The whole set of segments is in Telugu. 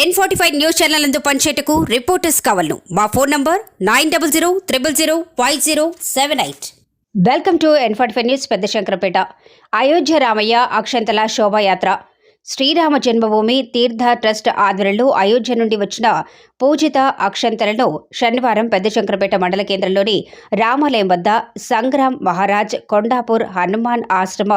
N forty five news channel అందు పనిచేయటకు రిపోర్టర్స్ కావాలను. మా phone number nine double zero triple zero five zero seven eight welcome to N forty five news Pedda Shankarapeta Ayodhya Ramayya అక్షంతల శోభాయాత్ర. శ్రీరామ జన్మభూమి తీర్థ ట్రస్ట్ ఆధ్వర్యంలో అయోధ్య నుండి వచ్చిన పూజిత అక్షంతలను శనివారం పెద్ద శంకరపేట మండల కేంద్రంలోని రామాలయం వద్ద సంగ్రామ్ మహారాజ్ కొండాపూర్ హనుమాన్ ఆశ్రమ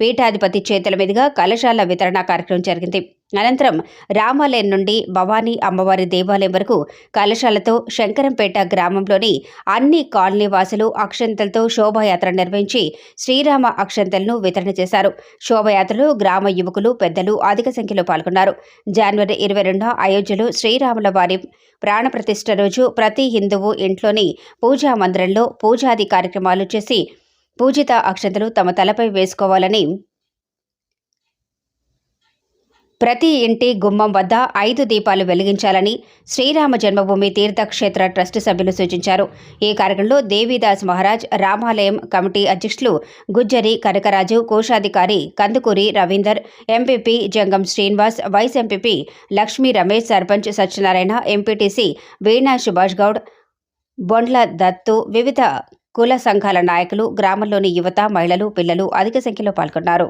పీఠాధిపతి చేతుల మీదుగా కలశాల వితరణ కార్యక్రమం జరిగింది. అనంతరం రామాలయం నుండి భవానీ అమ్మవారి దేవాలయం వరకు కలశాలతో శంకరంపేట గ్రామంలోని అన్ని కాలనీ వాసులు అక్షంతలతో శోభాయాత్ర నిర్వహించి శ్రీరామ అక్షంతలను వితరణ చేశారు. శోభయాత్రలో గ్రామ యువకులు పెద్దలు అధిక సంఖ్యలో పాల్గొన్నారు. జనవరి ఇరవై రెండున అయోధ్యలో శ్రీరాముల వారి ప్రాణప్రతిష్ఠ రోజు ప్రతి హిందువు ఇంట్లోని పూజా మందిరంలో పూజాది కార్యక్రమాలు చేసి పూజిత అక్షంతలు తమ తలపై వేసుకోవాలని ప్రతి ఇంటి గుమ్మం వద్ద ఐదు దీపాలు వెలిగించాలని శ్రీరామ జన్మభూమి తీర్థక్షేత్ర ట్రస్ట్ సభ్యులు సూచించారు. ఈ కార్యక్రమంలో దేవిదాస్ మహారాజ్ రామాలయం కమిటీ అధ్యక్షులు గుజ్జరి కనకరాజు కోశాధికారి Kandukuri Ravinder MPP Jangam Srinivas vice MPP Lakshmi Ramesh sarpanch Satyanarayana MPTC Veena Subhash Goud Bondla Dattu వివిధ కుల సంఘాల నాయకులు గ్రామంలోని యువత మహిళలు పిల్లలు అధిక సంఖ్యలో పాల్గొన్నారు.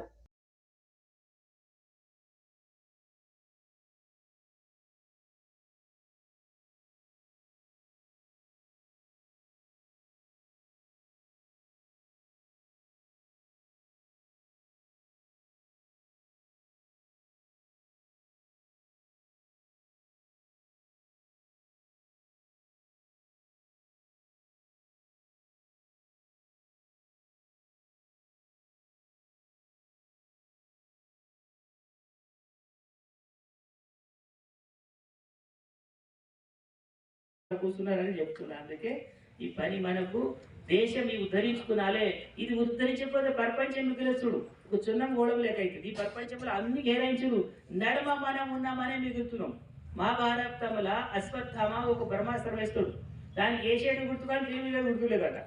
కూర్చున్నారని చెప్తున్నా. అందుకే ఈ పని మనకు దేశం ఈ ఉద్ధరించుకున్నాలే. ఇది ఉద్ధరించకపోతే ప్రపంచం మిగిలచుడు ఒక చున్నం గోడవ లేక అవుతుంది. ఈ ప్రపంచంలో అన్ని గేరాయించుడు నడమ మనం ఉన్నామనే మిగులుతున్నాం మహాభారతముల అశ్వత్థామ ఒక బ్రహ్మాస్త్రం వేస్తాడు. దానికి వేసేడు గుర్తుకొని దీని మీద గుర్తులేదట.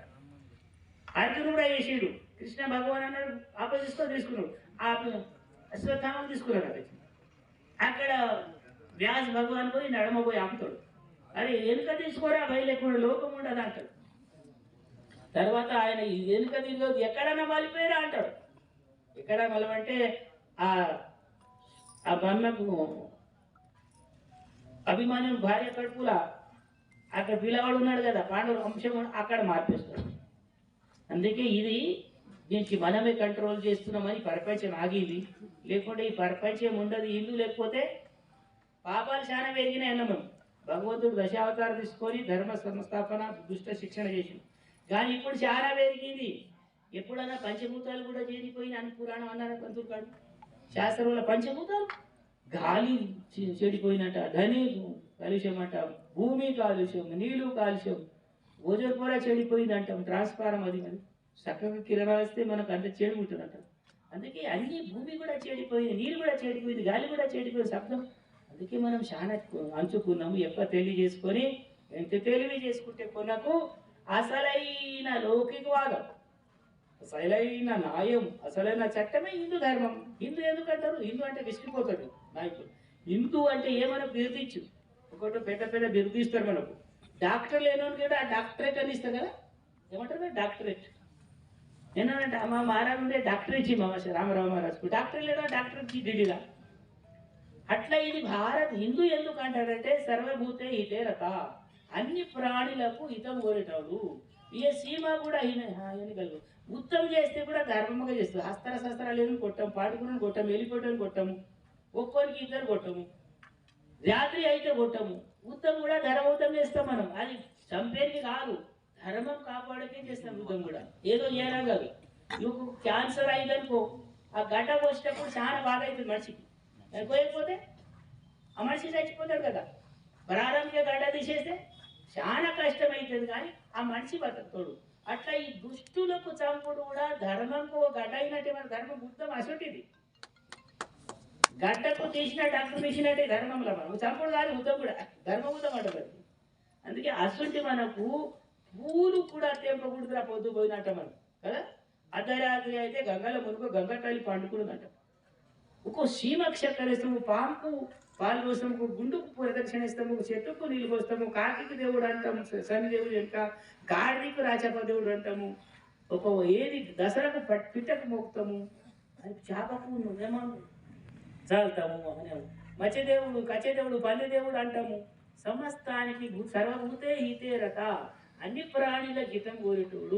అర్జునుడు కూడా వేసేడు కృష్ణ భగవాన్ అన్నాడు ఆపోజిస్తో తీసుకున్నాడు. ఆ అశ్వత్థామం తీసుకున్నాడు అక్కడ. అక్కడ వ్యాస భగవాన్ పోయి నడమ పోయి ఆపుతాడు. అరే వెనుక తీసుకోరా భయ లోకం ఉండదు అంటాడు. తర్వాత ఆయన ఈ వెనుక తీసుకోదు ఎక్కడన్నా మలిపోయారా అంటాడు. ఎక్కడ మలమంటే ఆ ఆ బొమ్మకు అభిమానం భార్య కడుపుల అక్కడ పిల్లవాడు ఉన్నాడు కదా పాండవుల వంశం అక్కడ మార్పిస్తాడు. అందుకే ఇది దీనికి మనమే కంట్రోల్ చేస్తున్నామని ప్రపంచం ఆగింది. లేకుంటే ఈ ప్రపంచం ఉండదు ఇల్లు లేకపోతే పాపాలు చాలా పెరిగినాయి అన్న మనం భగవంతుడు దశావతారం తీసుకొని ధర్మ సంస్థాపన దుష్ట శిక్షణ చేసింది కానీ ఇప్పుడు చాలా పెరిగింది. ఎప్పుడన్నా పంచభూతాలు కూడా చేరిపోయిన అని పురాణం అన్నారు పంతులు కాడు శాస్త్రంలో పంచభూతాలు? గాలి చె- చెడిపోయినట్ట ధని కాలుష్యం అంట భూమి కాలుష్యం నీళ్ళు కాలుష్యం ఓజోన్ కూడా చెడిపోయింది అంటాం ట్రాన్స్ఫారం అది మరి. చక్కగా కిరణాలు వస్తే మనకు అంత చెడు ఉంటుందంట. అందుకే అన్ని భూమి కూడా చెడిపోయింది నీరు కూడా చెడిపోయింది గాలి కూడా చెడిపోయింది శబ్దం అందుకే మనం చాలా అంచుకున్నాము. ఎక్కువ తెలివి చేసుకొని ఎంత తెలివి చేసుకుంటే కొనకు అసలైన లౌకికవాదం అసలైన న్యాయం అసలైన చట్టమే హిందూ ధర్మం. హిందూ ఎందుకంటారు హిందూ అంటే విసిగిపోతాడు నాయకుడు. హిందూ అంటే ఏమైనా బిరుదిచ్చు. ఒకటి పెద్ద పెద్ద బిరుదిస్తారు మనకు. డాక్టర్ లేనోని కూడా డాక్టరేట్ అని ఇస్తారు కదా? ఏమంటారు డాక్టరేట్? నేనంటే మా మహారాజు ఉండే డాక్టర్ ఇచ్చి మా రామారావు మహారాజుకు డాక్టర్ లేడా డాక్టర్ ఇచ్చి ఢిల్లీగా అట్లా ఇది భారత్ హిందూ ఎందుకు అంటాడంటే సర్వభూతే హితే రథ. అన్ని ప్రాణులకు హితం కోరేటాడు. ఏ సీమ కూడా ఈయన కలుగు ఉత్తం చేస్తే కూడా ధర్మంగా చేస్తుంది. హస్తర శస్త్రాలు ఏమి కొట్టాం పాడుకుని కొట్టాం వెళ్ళిపోవటం కొట్టాము ఒక్కొరికి ఇద్దరు కొట్టము రాత్రి అయితే కొట్టము. ఉత్తం కూడా ధర్మవుతం చేస్తాం మనం. అది చంపేది కాదు. ధర్మం కాపాడకే చేస్తాం యుద్ధం కూడా. ఏదో చేయడం కాదు. నువ్వు క్యాన్సర్ అయిందనుకో ఆ గడ్డ పోసేటప్పుడు చాలా బాధ అవుతుంది మనిషికి. పోయకపోతే ఆ మనిషి చచ్చిపోతాడు కదా. ప్రారంభంగా గడ్డ తీసేస్తే చాలా కష్టం కానీ ఆ మనిషి బతుకుతాడు. అట్లా ఈ దుష్టులకు చంపుడు కూడా ధర్మంకు గడ్డ అయినట్టే మన ధర్మం బుద్ధం అసొంటిది గడ్డకు తీసిన డాక్టర్ తీసినట్టే ధర్మంలో మనం. చంపుడు కాదు ఉద్దం కూడా. ధర్మబుద్ధం అంటారు అందుకే అసొంటి మనకు పూలు కూడా తెంపకూడదురా పొద్దు పోయినట్ట మనం కదా? అర్ధరాత్రి అయితే గంగలో మునుగు గంగ తల్లి పండుకున్నదంట. ఒక్కో సీమ క్షక్కరేస్తూ పాంపు పాలు పోస్తాము ఒక గుండుకు ప్రదక్షిణ ఇస్తాము ఒక చెట్టుకు నీళ్ళు పోస్తాము కార్తీక దేవుడు అంటాము శనిదేవుడు శని దేవుడు వెనుక గాడికి రాచప దేవుడు అంటాము. ఒక ఏది దసరాకు పట్- పిట్టకు మోపుతాము అది చేపకు ఏమన్నా చాలుతాము అని మత్స్యదేవుడు కచ్చదేవుడు దేవుడు అంటాము. సమస్తానికి సర్వభూతే ఈతే రథ. అన్ని ప్రాణుల హితం కోరేటోడు.